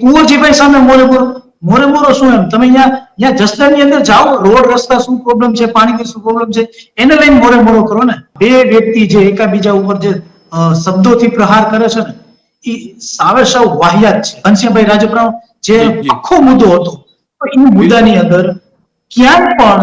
કુંવરજીભાઈ સામે મોરે મોરો. મોરે મોરો શું એમ? તમે અહીંયા અહીંયા જસદણની અંદર જાઓ. રોડ રસ્તા શું પ્રોબ્લેમ છે? પાણીની શું પ્રોબ્લેમ છે? એને લઈને મોરે મોરો કરો ને. બે વ્યક્તિ જે એકાબીજા ઉપર જે શબ્દોથી પ્રહાર કરે છે ને એ સાવે સાવ વાહિયાત છે. ઘનશ્યામભાઈ રાજપરાનો જે. આખો મુદ્દો હતો તો એ મુદ્દાની અંદર ક્યાંક પણ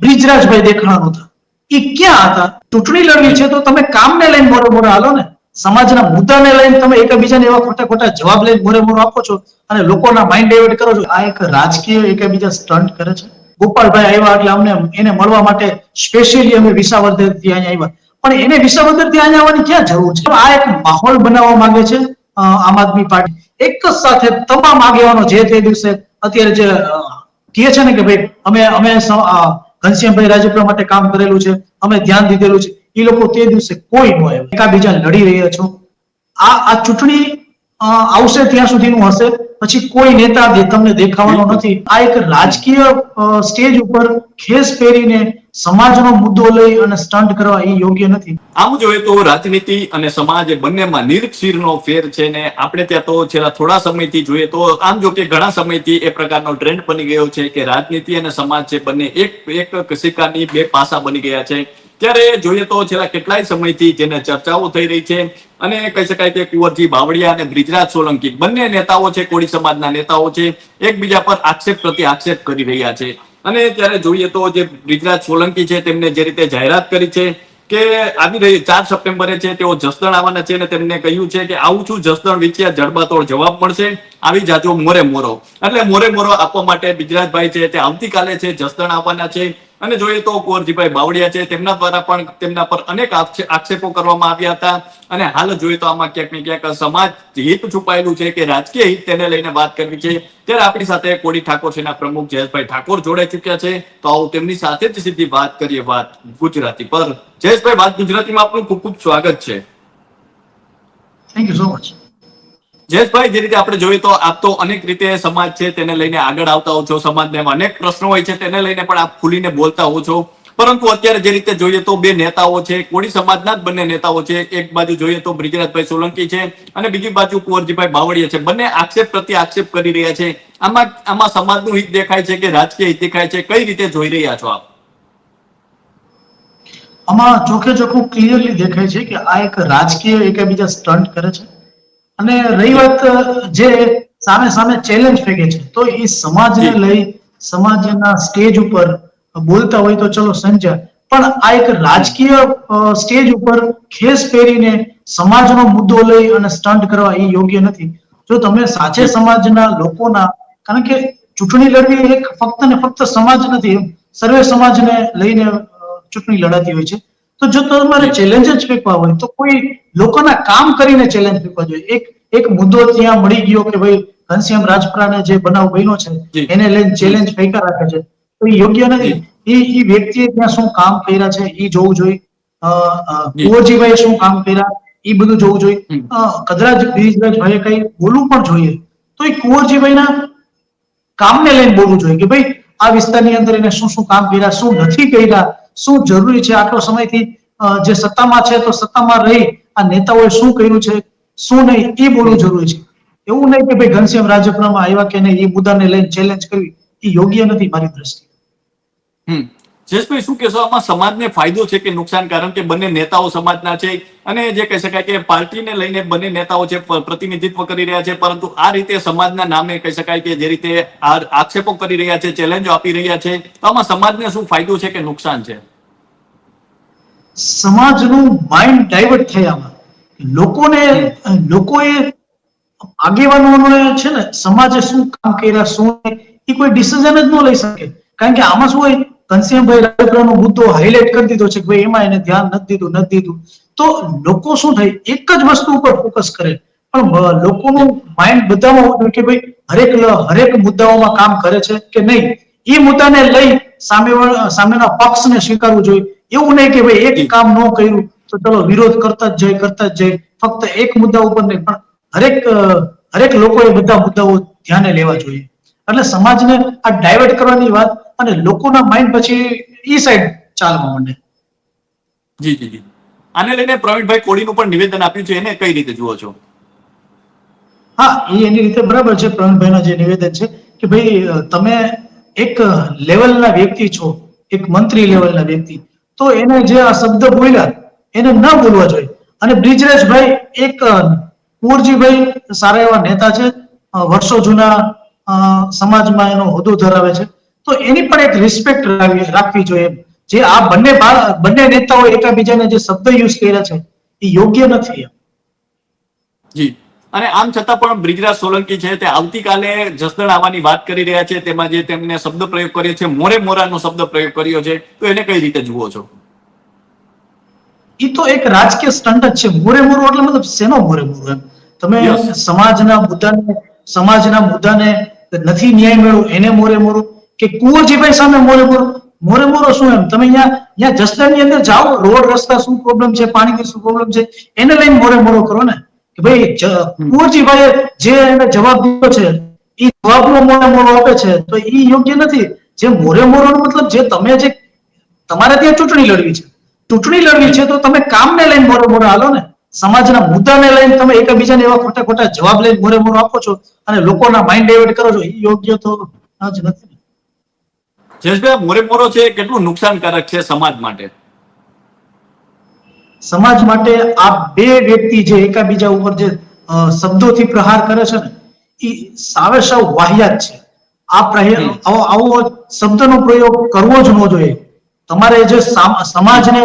બ્રિજરાજભાઈ દેખાણા નહોતા. એ ક્યાં હતા? ચૂંટણી લડવી છે તો તમે કામને લઈને મોરે મોરે હાલો ને. સમાજના મુદ્દાને લઈને તમે એકબીજાને એવા ખોટા ખોટા જવાબ લઈને મોરે મોરો આપો છો અને લોકોના માઇન્ડ ડાયવર્ટ કરો છો. આ એક રાજકીય એકબીજા સ્ટન્ટ કરે છે. ગોપાલભાઈ આવ્યા એટલે અમને એને મળવા માટે સ્પેશિયલી અમે વિસાવદરથી અહીંયા આવ્યા. પણ એને વિસાવદરથી અહીંયા આવવાની ક્યાં જરૂર છે? આ એક માહોલ બનાવવા માંગે છે આમ આદમી પાર્ટી. એક જ સાથે તમામ આગેવાનો જે તે દિવસે અત્યારે જે કહે છે ને કે ભાઈ, અમે અમે ઘનશ્યામભાઈ રાજપુરા માટે કામ કરેલું છે, અમે ધ્યાન દીધેલું છે. એ લોકો તે દિવસે કોઈ ન આવ્યું. એકાબીજા લડી રહ્યા છો. આ આ ચૂંટણી આવશે ત્યાં સુધીનું હશે. પછી કોઈ નેતા તમને દેખાવાનો નથી. આ એક રાજકીય સ્ટેજ ઉપર ખેસ પહેરીને સમાજનો મુદ્દો લઈ અને સ્ટન્ટ કરવા એ યોગ્ય નથી. આમ જોઈએ તો રાજનીતિ અને સમાજ બંનેમાં નિરક્ષીરનો ફેર છે ને આપણે ત્યાં તો છેલ્લા થોડા સમયથી જોઈએ તો આમ જો કે ઘણા સમયથી એ પ્રકારનો ટ્રેન્ડ બની ગયો છે કે રાજનીતિ અને સમાજ છે બંને એક એક સિક્કાની બે પાસા બની ગયા છે. ત્યારે જોઈએ તો છેલ્લા કેટલાય સમયથી જેને ચર્ચાઓ થઈ રહી છે અને કહી શકાય કે કુંવરજી બાવળિયા અને બ્રિજરાજ સોલંકી બંને નેતાઓ છે, કોળી સમાજના નેતાઓ છે, એકબીજા પર આક્ષેપ પ્રતિ આક્ષેપ કરી રહ્યા છે. અને ત્યારે જોઈએ તો જે બ્રિજરાજ સોલંકી છે, તેમને જે રીતે જાહેરાત કરી છે કે આવી રહી ચાર સપ્ટેમ્બરે છે, તેઓ જસદણ આવવાના છે અને તેમને કહ્યું છે કે આવું છું, જસદણ વિચ્યા જડબાતોડ જવાબ મળશે, આવી જાજો મોરે મોરો. એટલે મોરે મોરો આપવા માટે બિજરાજભાઈ છે, તે આવતીકાલે છે, જસદણ આવવાના છે. અને જોઈએ તો કુંવરજીભાઈ બાવળિયા છે, તેમના દ્વારા પણ તેમના પર અનેક આક્ષેપો કરવામાં આવ્યા હતા. અને હાલ જોઈએ તો આમાં ક્યાંક ને ક્યાંક સમાજ હિત છુપાયેલું છે કે રાજકીય હિત તેને લઈને વાત કરવી છે. ત્યારે આપણી સાથે કોડી ઠાકોર સેના પ્રમુખ જયેશભાઈ ઠાકોર જોડાઈ ચુક્યા છે. તો આવું તેમની સાથે જ સીધી વાત કરીએ વાત ગુજરાતી પર. જયેશભાઈ, વાત ગુજરાતીમાં આપનું ખૂબ ખૂબ સ્વાગત છે. Thank you so much Jayeshbhai, જે રીતે આપણે જોઈએ તો આપ તો અનેક રીતે સમાજ છે તેને લઈને આગળ આવતા હો છો. સમાજને અનેક પ્રશ્નો હોય છે તેને લઈને પણ આપ ખુલીને બોલતા હો છો. પરંતુ અત્યારે જે રીતે જોઈએ તો બે નેતાઓ છે કોળી સમાજના જ બંને નેતાઓ છે, એક બાજુ જોઈએ તો બ્રિજરાજભાઈ સોલંકી છે અને બીજી બાજુ કુંવરજીભાઈ બાવળીયા છે. બંને આક્ષેપ પ્રત્યે આક્ષેપ કરી રહ્યા છે. આમાં આમાં સમાજનું હિત દેખાય છે કે રાજકીય હિત દેખાય છે? કઈ રીતે જોઈ રહ્યા છો આપ? આમાં ચોખે ચોખ્ખું ક્લિયરલી દેખાય છે કે આ એક રાજકીય એકબીજા સ્ટન્ટ કરે છે. અને રહી વાત જે સામે સામે ચેલેન્જ ફેંકે છે તો એ સમાજને લઈ સમાજના સ્ટેજ ઉપર બોલતા હોય તો ચલો સંજય. પણ આ એક રાજકીય સ્ટેજ ઉપર ખેસ પહેરીને સમાજનો મુદ્દો લઈ અને સ્ટન્ટ કરવા એ યોગ્ય નથી. જો તમે સાચે સમાજના લોકોના કારણ કે ચૂંટણી લડવી એક ફક્ત ને ફક્ત સમાજ નથી સર્વે સમાજને લઈને ચૂંટણી લડાતી હોય છે. તો જો તમારે ચેલેન્જ જ ફેંકવા હોય તો કોઈ લોકોના કામ કરીને ચેલેન્જ ફેંકવા જોઈએ. એક એક મુદ્દો ત્યાં મળી ગયો કે ભાઈ ઘનશ્યામ રાજપરાને જે બનાવ બન્યો છે એને લઈને ચેલેન્જ ફેંકા રાખે છે. તો એ યોગ્ય નથી. એ એ વ્યક્તિએ ત્યાં શું કામ કર્યા છે એ જોવું જોઈએ. કુંવરજીભાઈએ શું કામ કર્યા એ બધું જોવું જોઈએ. કદરાજ ગિરીશભાઈએ કઈ બોલવું પણ જોઈએ. તો એ કુંવરજીભાઈના કામને લઈને બોલવું જોઈએ કે ભાઈ આ વિસ્તારની અંદર એને શું શું કામ કર્યા શું નથી કર્યા શું જરૂરી છે આટલો સમયથી? જે સત્તામાં છે તો સત્તામાં રહી આ નેતાઓએ શું કર્યું છે, શું નહીં, એ બોલવું જરૂરી છે. એવું નહીં કે ભાઈ ઘનશ્યામ રાજપરામાં આવ્યા કે નહીં, એ મુદ્દાને લઈને ચેલેન્જ કરવી, એ યોગ્ય નથી મારી દ્રષ્ટિએ. જયેશભાઈ, શું કહેશો? આમાં સમાજને ફાયદો છે કે નુકસાન? કારણ કે બંને નેતાઓ સમાજના છે. અને જે કહી શકાય કે પાર્ટીને લઈને બંને નેતાઓ છે પ્રતિનિધિત્વ કરી રહ્યા છે. પરંતુ આ રીતે સમાજના નામે કહી શકાય કે જે રીતે આક્ષેપો કરી રહ્યા છે, ચેલેન્જો આપી રહ્યા છે, તો આમાં સમાજને શું ફાયદો છે કે નુકસાન છે? સમાજનું માઇન્ડ ડાયવર્ટ થાય આમાં. લોકોને, લોકોએ આગેવાનોને છે ને, સમાજે શું કામ કર્યા, શું એ કોઈ ડિસિઝન જ ન લઈ શકે. કારણ કે આમાં શું હોય ઘનશ્યામભાઈ રાજપરાનો મુદ્દો હાઇલાઇટ કરી દીધો છે કે ભાઈ એમાં એને ધ્યાન નથી દીધું નથી દીધું. તો લોકો શું થાય? એક જ વસ્તુ ઉપર ફોકસ કરે. પણ લોકોનું માઇન્ડ બધામાં જોઈએ કે ભાઈ હરેક હરેક મુદ્દાઓમાં કામ કરે છે કે નહીં? એ મુદ્દાને લઈ સામે સામેના પક્ષને સ્વીકારવું જોઈએ. એવું નહીં કે ભાઈ એક કામ ન કર્યું તો ચલો વિરોધ કરતા જ જાય, કરતા જ જાય. ફક્ત એક મુદ્દા ઉપર નહીં, પણ હરેક હરેક લોકોએ બધા મુદ્દાઓ ધ્યાને લેવા જોઈએ. એટલે સમાજને આ ડાયવર્ટ કરવાની વાત અને લોકોના માઇન્ડ પછી ઈ સાઈડ ચાલવા માંડે. જી જી જી. આને લઈને પ્રવીણભાઈ કોળીનું પણ નિવેદન આપ્યું છે એને કઈ રીતે જુઓ છો? હા એ એની રીતે બરાબર છે પ્રવીણભાઈના જે નિવેદન છે કે ભાઈ તમે એક લેવલના વ્યક્તિ છો એક મંત્રી લેવલના વ્યક્તિ તો એને જે આ શબ્દ બોલ્યા એને ન બોલવા જોઈએ. અને બ્રિજરાજભાઈ એક કુંવરજીભાઈ સારા એવા નેતા છે વર્ષો જૂના સમાજમાં એનો હોદ્દો ધરાવે છે. તો એની પણ એક રિસ્પેક્ટ રાખવી જોઈએ. જે આ બંને બંને નેતાઓ એકબીજાને જે શબ્દ યુઝ કર્યા છે એ યોગ્ય નથી જી. અને આમ છતાં પણ બ્રિજરાજ સોલંકી છે તે આવતીકાલે જસદણ આવવાની વાત કરી રહ્યા છે તેમાં જે તેમને શબ્દ પ્રયોગ કર્યો છે મોરે મોરાનો શબ્દ પ્રયોગ કર્યો છે તો એને કઈ રીતે જુઓ છો? એ તો એક રાજકીય સ્ટન્ટ જ છે. મોરે મોરો એટલે મતલબ શેનો મોરે મોરો એમ? તમે સમાજના મુદ્દાને સમાજના મુદ્દાને નથી ન્યાય મેળવો એને મોરે મોરો. કે ભાઈ સામે મોરે મોરો મોરે મોરો શું એમ? તમે અહીંયા અહીંયા જસદણની અંદર જાઓ, રોડ, રસ્તા શું પ્રોબ્લેમ છે, પાણીની શું પ્રોબ્લેમ છે, એને લઈને મોરે મોરો કરો ને. કે ભાઈ, જ- કુંવરજીભાઈએ જે એને જવાબ દીધો છે, એ જવાબનો મોરે મોરો આપે છે, તો એ યોગ્ય નથી. જે મોરે મોરોનો મતલબ જે તમે જે, તમારે ત્યાં ચૂંટણી લડવી છે. ચૂંટણી લડવી છે તો તમે કામને લઈને મોરે મોરે હાલો ને. સમાજના મુદ્દાને લઈને તમે એકબીજાને એવા ખોટા ખોટા જવાબ લઈને મોરે મોરો આપો છો અને લોકોના માઇન્ડ ડાયવર્ટ કરો છો. એ યોગ્ય તો જ નથી. જયેશભાઈ આ મોરે મોરો છે કેટલું નુકસાનકારક છે સમાજ માટે? સમાજ માટે આ બે વ્યક્તિ જે એકાબીજા ઉપર જે શબ્દોથી પ્રહાર કરે છે ને એ સાવે સાવ વાહિયાત છે. આ આવો શબ્દનો પ્રયોગ કરવો જ ન જોઈએ. તમારે જે સમાજને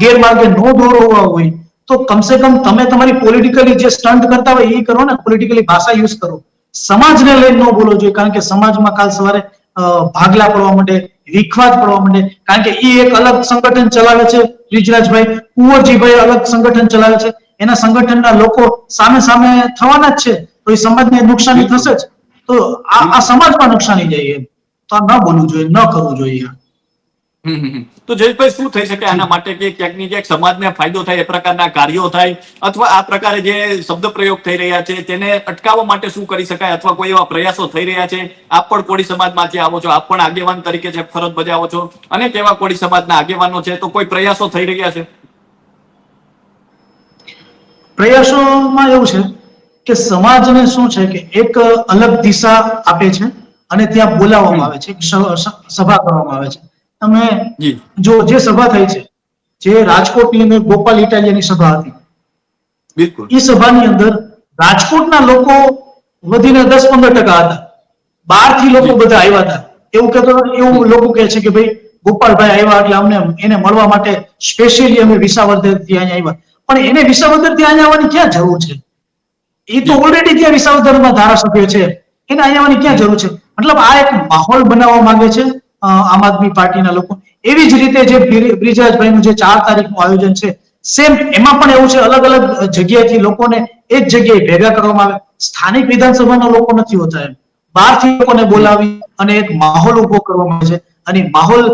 ગેરમાર્ગે ન દોરવા હોય તો કમસે કમ તમે તમારી પોલિટિકલી જે સ્ટન્ટ કરતા હોય એ કરો ને પોલિટિકલી ભાષા યુઝ કરો. સમાજને લઈને ન બોલવો જોઈએ કારણ કે સમાજમાં કાલ સવારે ભાગલા પડવા માટે વિખવાદ પડવા માટે કારણ કે એ એક અલગ સંગઠન ચલાવે છે, રિજરાજભાઈ. કુંવરજીભાઈ અલગ સંગઠન ચલાવે છે. એના સંગઠનના લોકો સામે સામે થવાના જ છે. તો એ સમાજને નુકસાની થશે જ. તો આ સમાજમાં નુકસાની જાય એમ. તો ન બોલવું જોઈએ, ન કરવું જોઈએ. તો જયેશભાઈ શું થઈ શકે આના માટે કે ક્યાંકની ક્યાંક સમાજને ફાયદો થાય, એ પ્રકારના કાર્યો થાય, અથવા આ પ્રકારે જે શબ્દ પ્રયોગ થઈ રહ્યા છે, તેને અટકાવવા માટે શું કરી શકાય, અથવા કોઈ એવા પ્રયાસો થઈ રહ્યા છે, આપ પણ કોળી સમાજમાંથી આવો છો, આપ પણ આગેવાન તરીકે જે ફરજ બજાવો છો, અને કેવા કોળી સમાજના આગેવાનો છે, તો કોઈ પ્રયાસો થઈ રહ્યા છે? પ્રયાસોમાં એવું છે કે સમાજને શું છે કે એક અલગ દિશા આપે છે, અને ત્યાં બોલાવવામાં આવે છે સભા કરવામાં આવે છે. તમે જો. જે સભા થઈ છે જે રાજકોટની અંદર ગોપાલ ઇટાલિયાની સભા હતી બિલકુલ. એ સભાની અંદર રાજકોટના લોકો વધીને દસ પંદર ટકા હતા. બહારથી લોકો બધા આવ્યા હતા. એવું કહેતો એવું લોકો કહે છે કે ભાઈ ગોપાલભાઈ આવ્યા એટલે અમને એને મળવા માટે સ્પેશિયલી અમે વિસાવદરથી અહીંયા આવ્યા. પણ એને વિસાવદરથી અહીંયા આવવાની ક્યાં જરૂર છે? એ તો ઓલરેડી ત્યાં વિસાવદરમાં ધારાસભ્ય છે. એને અહીંયા આવવાની ક્યાં જરૂર છે? મતલબ આ એક માહોલ બનાવવા માંગે છે. આમ આદમી પાર્ટીના લોકો. એવી જ રીતે જે બ્રિ- બ્રિજરાજભાઈનું જે ચાર તારીખનું આયોજન છે સેમ એમાં પણ એવું છે અલગ અલગ જગ્યાએથી લોકોને એક જગ્યાએ ભેગા કરવામાં આવે. સ્થાનિક વિધાનસભાના લોકો નથી હોતા એમ. બહારથી લોકોને બોલાવી અને એક માહોલ ઊભો કરવામાં આવે છે અને માહોલ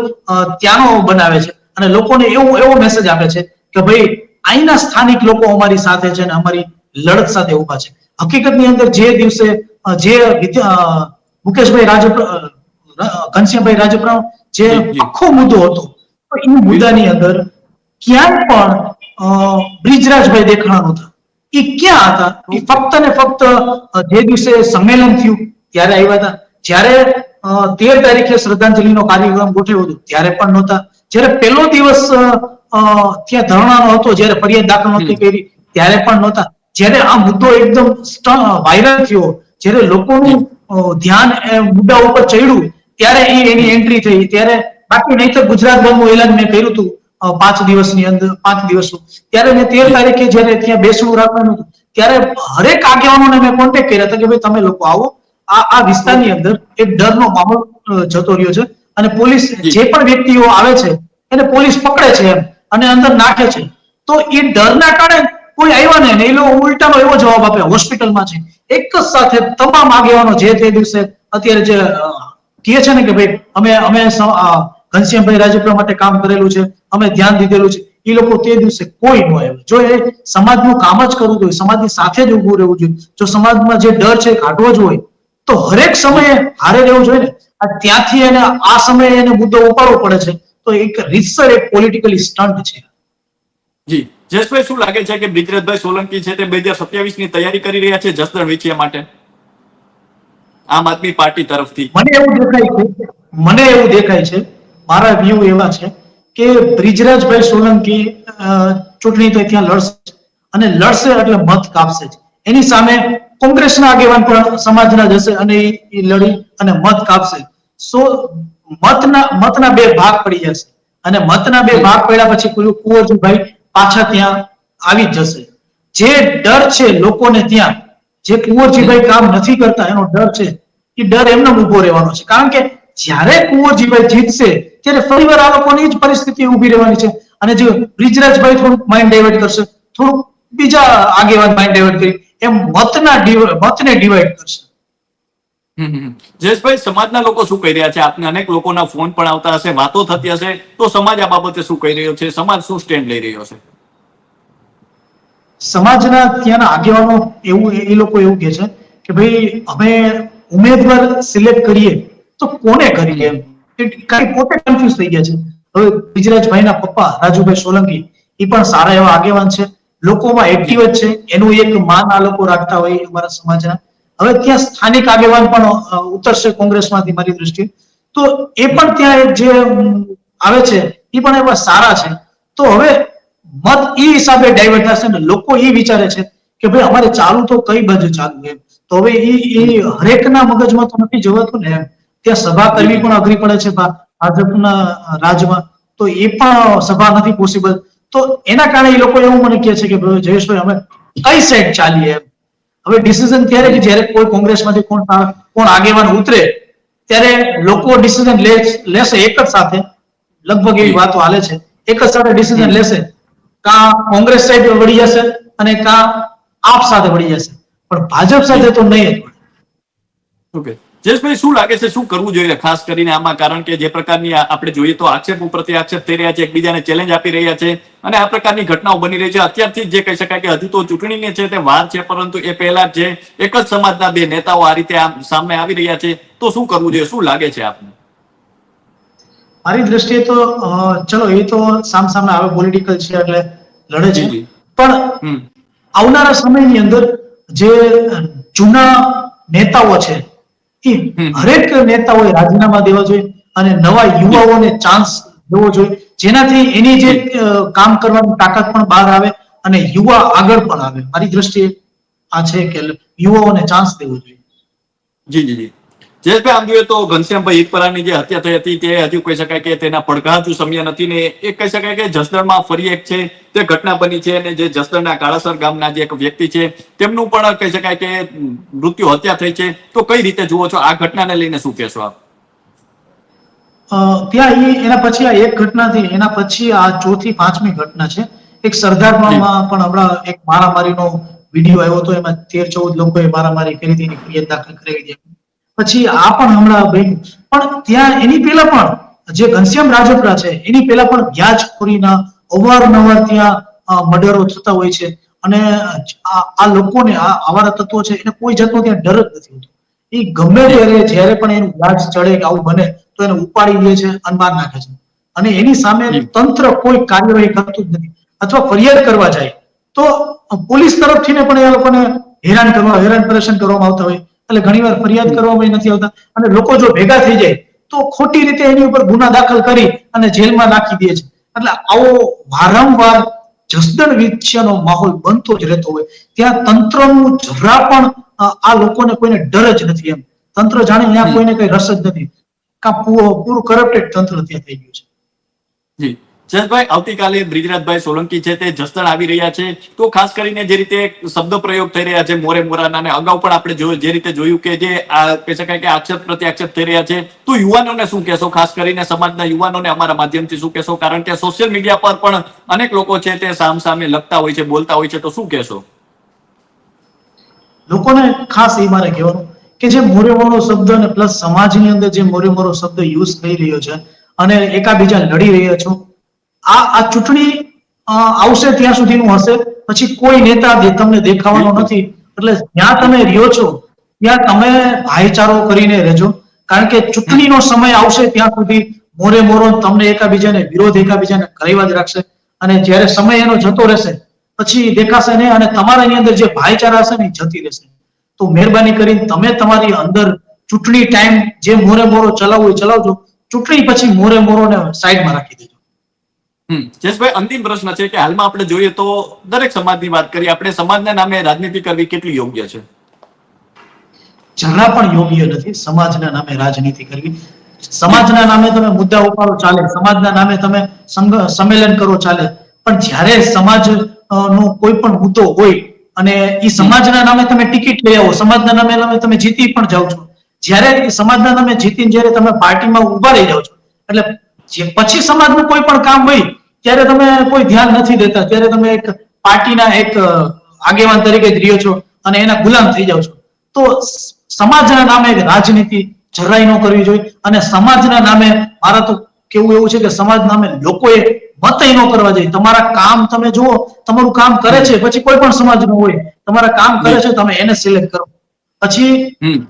ત્યાંનો બનાવે છે. અને લોકોને એવું એવો મેસેજ આપે છે કે ભાઈ અહીંના સ્થાનિક લોકો અમારી સાથે છે અને અમારી લડત સાથે ઊભા છે. હકીકતની અંદર જે દિવસે જે મુકેશભાઈ અ, ઘનશ્યામભાઈ રાજપરા જે. આખો મુદ્દો હતો તો એ મુદ્દાની અંદર ક્યાંય પણ બ્રિજરાજભાઈ દેખાણા નતા એ ક્યાં હતા? એ ફક્ત ને ફક્ત જે દિવસે સંમેલન થયું ત્યારે આવ્યા હતા. જ્યારે તેર તારીખે શ્રદ્ધાંજલિનો કાર્યક્રમ ગોઠવ્યો હતો ત્યારે પણ નહોતા. જ્યારે પહેલો દિવસ ત્યાં ધરણાનો હતો જ્યારે ફરિયાદ દાખલ નહોતી કરી ત્યારે પણ નહોતા. જ્યારે આ મુદ્દો એકદમ વાયરલ થયો જ્યારે લોકોનું ધ્યાન એ મુદ્દા ઉપર ચડ્યું ત્યારે એની એન્ટ્રી થઈ. ત્યારે બાકી નહીં તો ગુજરાત બંધનું એલાન મેં કર્યું હતું પાંચ દિવસની અંદર પાંચ દિવસનું ત્યારે મેં તેર તારીખે જયારે ત્યાં બેસવું રાખવાનું હતું ત્યારે હરેક આગેવાનોને મેં કોન્ટેક્ટ કર્યા હતા કે ભાઈ તમે લોકો આવો. આ આ વિસ્તારની અંદર એક ડરનો માહોલ જતો રહ્યો છે. અને પોલીસ જે. પણ વ્યક્તિઓ આવે છે એને પોલીસ પકડે છે એમ અને અંદર નાખે છે. તો એ ડરના કારણે કોઈ આવ્યા નહીં ને એ લોકો ઉલટાનો એવો જવાબ આપે હોસ્પિટલમાં છે. એક જ સાથે તમામ આગેવાનો જે તે દિવસે અત્યારે જે કહે છે ને કે ભાઈ, અમે અમે ઘનશ્યામભાઈ રાજપરા માટે કામ કરેલું છે, અમે ધ્યાન દીધેલું છે. એ લોકો તે દિવસે કોઈ ન આવ્યું. જો એ સમાજનું કામ જ કરવું જોઈએ, સમાજની સાથે જ ઉભું રહેવું જોઈએ, જો સમાજમાં જે ડર છે કાઢવો જ હોય, તો હરેક સમયે હારે રહેવું જોઈએ ને. ત્યાંથી એને, આ સમયે એને મુદ્દો ઉપાડવો પડે છે, તો એક રીતસર, એક પોલિટિકલી સ્ટન્ટ છે. જી. જસભાઈ શું લાગે છે કે બ્રિજરાજભાઈ સોલંકી છે તે બે હજાર સત્યાવીસની તૈયારી કરી રહ્યા છે જસદણ વેચિયા માટે? આમ આદમી પાર્ટી તરફથી. મને એવું દેખાય છે, મને એવું દેખાય છે, મારા વ્યૂ એવા છે કે બ્રિજરાજભાઈ સોલંકી ચૂંટણી તો ત્યાં લડશે અને લડશે એટલે મત કાપશે જ. એની સામે કોંગ્રેસના આગેવાન પણ સમાજના જશે અને ઈ લડી અને મત કાપશે. સો, મતના મતના બે ભાગ પડી જશે અને મતના બે ભાગ પડ્યા પછી કુંવર- કુંવરજીભાઈ પાછા ત્યાં આવી જશે. જે ડર છે લોકોને ત્યાં જે કુંવરજીભાઈ કામ નથી કરતા, એનો ડર છે, એ ડર એમને ઊભો રહેવાનો છે. કારણ કે જ્યારે કુંવરજીભાઈ જીતશે, ત્યારે ફરીવાર આ લોકોની જ પરિસ્થિતિ ઊભી રહેવાની છે. અને જે બ્રિજરાજભાઈ થોડુંક માઇન્ડ ડાયવર્ટ કરશે, થોડુંક બીજા આગેવાન માઇન્ડ ડાયવર્ટ કરી, એમ મતના મતને ડિવાઈડ કરશે. જયેશભાઈ, સમાજના લોકો શું કહી રહ્યા છે? આપને અનેક લોકોના ફોન પણ આવતા હશે, વાતો થતી હશે, તો સમાજ આ બાબતે શું કહી રહ્યો છે? સમાજ શું સ્ટેન્ડ લઈ રહ્યો છે? સમાજના ત્યાંના આગેવાનો એવું એ લોકો એવું કહે છે કે ભાઈ, અમે ઉમેદવાર સિલેક્ટ કરીએ તો કોને કરીએ એમ? કઈ પોતે કન્ફ્યુઝ થઈ ગયા છે. હવે ગુજરાતભાઈના પપ્પા રાજુભાઈ સોલંકી, એ પણ સારા એવા આગેવાન છે. લોકોમાં એક્ટિવ જ છે. એનું એક માન આ લોકો રાખતા હોય અમારા સમાજના. હવે ત્યાં સ્થાનિક આગેવાન પણ ઉતરશે કોંગ્રેસમાંથી મારી દ્રષ્ટિએ. તો એ પણ ત્યાં જે આવે છે, એ પણ એવા સારા છે. તો હવે મત એ હિસાબે ડાયવર્ટ થશે ને લોકો એ વિચારે છે કે ભાઈ અમારે ચાલુ તો કઈ બાજુ ચાલુ એમ. તો હવે એ એ હરેકના મગજમાં તો નથી જવાતું ને એમ. ત્યાં સભા કરવી પણ અઘરી પડે છે ભાજપના રાજમાં. તો એ પણ સભા નથી પોસિબલ તો એના કારણે એ લોકો એવું મને કહે છે કે ભાઈ જયેશભાઈ અમે કઈ સાઈડ ચાલીએ એમ? હવે ડિસિઝન ત્યારે કે જ્યારે કોઈ કોંગ્રેસમાંથી કોણ કોણ આગેવાન ઉતરે ત્યારે લોકો ડિસિઝન લેશે એક જ સાથે. લગભગ એવી વાતો હાલે છે. એક જ સાથે ડિસિઝન લેશે. કા કોંગ્રેસ સાઈડ વળી જશે અને કા આપ સાથે વળી જશે. પણ ભાજપ સાથે તો નહીં. ઓકે. જયેશભાઈ, શું લાગે છે, શું કરવું જોઈએ ખાસ કરીને આમાં? કારણ કે જે પ્રકારની આપણે જોઈએ તો આક્ષેપ ઉપરથી આક્ષેપ થઈ રહ્યા છે, એકબીજાને ચેલેન્જ આપી રહ્યા છે અને આ પ્રકારની ઘટનાઓ બની રહી છે. અત્યારથી જ કહી શકાય કે હજી તો ચૂંટણીની છે તે વાર છે, પરંતુ એ પહેલા જે એક જ સમાજના બે નેતાઓ આ રીતે સામે આવી રહ્યા છે. તો શું કરવું જોઈએ? શું લાગે છે આપને? મારી દ્રષ્ટિએ તો ચલો એ તો સામ સામે આવે પોલિટિકલ છે એટલે લડે છે. પણ આવનારા સમયની અંદર જે જૂના નેતાઓ છે એ હરેક નેતાઓએ રાજીનામા દેવા જોઈએ અને નવા યુવાઓને ચાન્સ દેવો જોઈએ. જેનાથી એની જે કામ કરવાની તાકાત પણ બહાર આવે અને યુવા આગળ પણ આવે. મારી દ્રષ્ટિએ આ છે કે યુવાઓને ચાન્સ દેવો જોઈએ. જી જી જી. જયેશભાઈ આમ જોઈએ તો ઘનશ્યામભાઈ ઈરપરાની જે હત્યા થઈ હતી તે હજુ કહી શકાય કે તેના પડઘા હજુ સમ્યા નથી ને એ કહી શકાય કે જસદણમાં ફરી એક છે તે ઘટના બની છે અને જે જસદણના કાળાસર ગામના જે એક વ્યક્તિ છે તેમનું પણ કહી શકાય કે મૃત્યુ હત્યા થઈ છે. તો કઈ રીતે જુઓ છો આ ઘટનાને લઈને શું કહેશો આપ? ત્યાં એ એના પછી આ એક ઘટના થઈ એના પછી આ ચોથી પાંચમી ઘટના છે. એક સરદારમાં પણ હમણાં એક મારામારીનો વીડિયો આવ્યો હતો એમાં તેર ચૌદ લોકોએ મારામારી કરી હતી ફરિયાદ દાખલ કરાવી હતી. પછી આ પણ હમણાં બન્યું. પણ ત્યાં એની પહેલા પણ જે ઘનશ્યામ રાજપરા છે એની પહેલા પણ વ્યાજખોરીના અવારનવાર ત્યાં મર્ડરો થતા હોય છે. અને આ આ લોકોને આ આવારા તત્વો છે એને કોઈ જાતનો ત્યાં ડર જ નથી હોતો. એ ગમે ત્યારે જ્યારે પણ એનું વ્યાજ ચડે કે આવું બને તો એને ઉપાડી લે છે અને માર નાખે છે. અને એની સામે તંત્ર કોઈ કાર્યવાહી કરતું જ નથી. અથવા ફરિયાદ કરવા જાય તો પોલીસ તરફથી પણ એ લોકોને હેરાન કરવા હેરાન પરેશાન કરવામાં આવતા હોય. એટલે ઘણીવાર ફરિયાદ કરવામાં નથી આવતા. અને લોકો જો ભેગા થઈ જાય તો ખોટી રીતે એની ઉપર ગુના દાખલ કરી અને જેલમાં નાખી દે છે. એટલે આવો વારંવાર જસદણ વિછયાનો માહોલ બનતો જ રહેતો હોય. ત્યાં તંત્રનું જરા પણ આ લોકોને કોઈને ડર જ નથી એમ. તંત્ર જાણે ત્યાં કોઈને કઈ રસ જ નથી. કા પૂરું કરપ્ટેડ તંત્ર ત્યાં થઈ ગયું છે. જી. જયેશભાઈ, આવતીકાલે બ્રિજરાજભાઈ સોલંકી છે તે જસદણ આવી રહ્યા છે. તો ખાસ કરીને જે રીતે શબ્દ પ્રયોગ થઈ રહ્યા છે મોરે મોરાના અને અગાઉ પણ આપણે જે રીતે જોયું કે જે કહી શકાય કે આક્ષેપ પ્રતિ આક્ષેપ થઈ રહ્યા છે. તો યુવાનોને શું કહેશો? ખાસ કરીને સમાજના યુવાનોને અમારા માધ્યમથી શું કહેશો? કારણ કે સોશિયલ મીડિયા પર પણ અનેક લોકો છે તે સામ સામે લખતા હોય છે, બોલતા હોય છે. તો શું કહેશો? લોકોને ખાસ એ મારે કહેવાનું કે જે મોરે મોરો શબ્દ અને પ્લસ સમાજની અંદર જે મોરે મોરો શબ્દ યુઝ થઈ રહ્યો છે અને એકાબીજા લડી રહ્યા છો આ આ ચૂંટણી આવશે ત્યાં સુધીનું હશે. પછી કોઈ નેતા તમને દેખાવાનો નથી. એટલે જ્યાં તમે રહ્યો છો ત્યાં તમે ભાઈચારો કરીને રહેજો. કારણ કે ચૂંટણીનો સમય આવશે ત્યાં સુધી મોરે મોરો તમને એકાબીજાને વિરોધ એકાબીજાને કરાવ્યા જ રાખશે. અને જ્યારે સમય એનો જતો રહેશે પછી દેખાશે નહીં અને તમારા એની અંદર જે ભાઈચારા હશે ને એ જતી રહેશે. તો મહેરબાની કરીને તમે તમારી અંદર ચૂંટણી ટાઈમ જે મોરે મોરો ચલાવવું એ ચલાવજો. ચૂંટણી પછી મોરે મોરોને સાઈડમાં રાખી દેજો. જયેશભાઈ, અંતિમ પ્રશ્ન છે કે હાલમાં આપણે જોઈએ તો દરેક સમાજની વાત કરીએ, આપણે સમાજના નામે રાજનીતિ કરવી કેટલી યોગ્ય છે? જરા પણ યોગ્ય નથી, સમાજના નામે રાજનીતિ કરવી. સમાજના નામે તમે મુદ્દા ઉપાડો, ચાલે. સમાજના નામે તમે સંમેલન કરો, ચાલે. પણ જ્યારે સમાજ નો કોઈ પણ મુદ્દો હોય અને એ સમાજના નામે તમે ટિકિટ લઈ આવો, સમાજના નામે નામે તમે જીતી પણ જાઓ છો. જ્યારે સમાજના નામે જીતીને જ્યારે તમે પાર્ટીમાં ઊભા રહી જાઓ છો. એટલે પછી સમાજનું કોઈ પણ કામ હોય ત્યારે તમે કોઈ ધ્યાન નથી દેતા ત્યારે તમે એક પાર્ટીના એક આગેવાન તરીકે જ રહ્યો છો અને એના ગુલામ થઈ જાઓ છો તો સમાજના નામે રાજનીતિ જરાય ન કરવી જોઈએ અને સમાજના નામે મારા તો કેવું એવું છે કે સમાજ નામે લોકોએ મતય ન કરવા જોઈએ. તમારા કામ તમે જુઓ તમારું કામ કરે છે પછી કોઈ પણ સમાજનું હોય તમારા કામ કરે છે તમે એને સિલેક્ટ કરો. પછી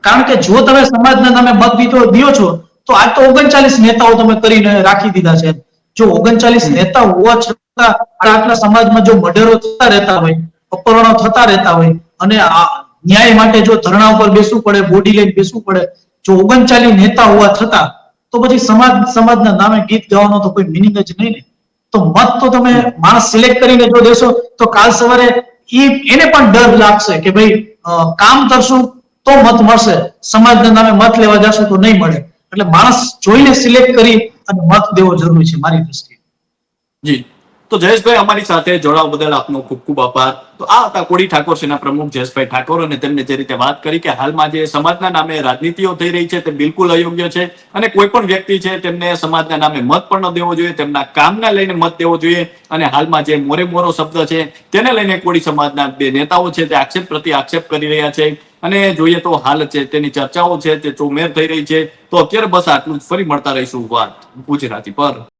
કારણ કે જો તમે સમાજના તમે મત દીધો દ્યો છો તો આજ તો ઓગણચાલીસ નેતાઓ તમે કરીને રાખી દીધા છે. જો ઓગણચાલીસ નેતા હોવા છતાં આટલા સમાજમાં જો મર્ડરો થતા રહેતા હોય, અપહરણો થતા રહેતા હોય અને ન્યાય માટે જો ધરણા ઉપર બેસવું પડે, બોડી લઈને બેસવું પડે, જો ઓગણચાલીસ નેતા હોવા છતાં, તો પછી સમાજ, સમાજના નામે ગીત ગાવાનો તો કોઈ મિનિંગ જ નહીં ને. તો મત તો તમે માણસ સિલેક્ટ કરીને જો દેશો, તો કાલ સવારે એને પણ ડર લાગશે કે ભાઈ કામ કરશું તો મત મળશે, સમાજના નામે મત લેવા જશું તો નહીં મળે. એટલે માણસ જોઈને સિલેક્ટ કરી અને મત દેવો જરૂરી છે મારી દ્રષ્ટિએ. જી. તો જયેશભાઈ અમારી સાથે જોડાવા બદલ આપનો ખૂબ ખૂબ આભાર. તો આ હતા કોડી ઠાકોર સેના પ્રમુખ જયેશભાઈ ઠાકોર અને તેમને જે રીતે વાત કરી કે હાલમાં જે સમાજના નામે રાજનીતિઓ થઈ રહી છે તે બિલકુલ અયોગ્ય છે અને કોઈ પણ વ્યક્તિ છે તેમને સમાજના નામે મત પણ ન દેવો જોઈએ, તેમના કામને લઈને મત દેવો જોઈએ અને હાલમાં જે મોરે મોરો શબ્દ છે તેને લઈને કોડી સમાજના બે નેતાઓ છે તે આક્ષેપ પ્રતિ આક્ષેપ કરી રહ્યા છે. અને જોઈએ તો હાલ છે તેની ચર્ચાઓ છે તે ચોમેર થઈ રહી છે, તો અત્યારે બસ આટલું જ. ફરી મળતા રહીશું વાત ગુજરાતી પર.